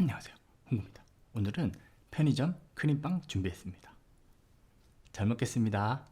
안녕하세요. 홍구입니다. 오늘은 편의점 크림빵 준비했습니다. 잘 먹겠습니다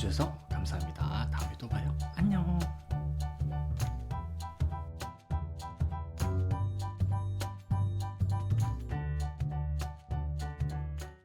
주셔서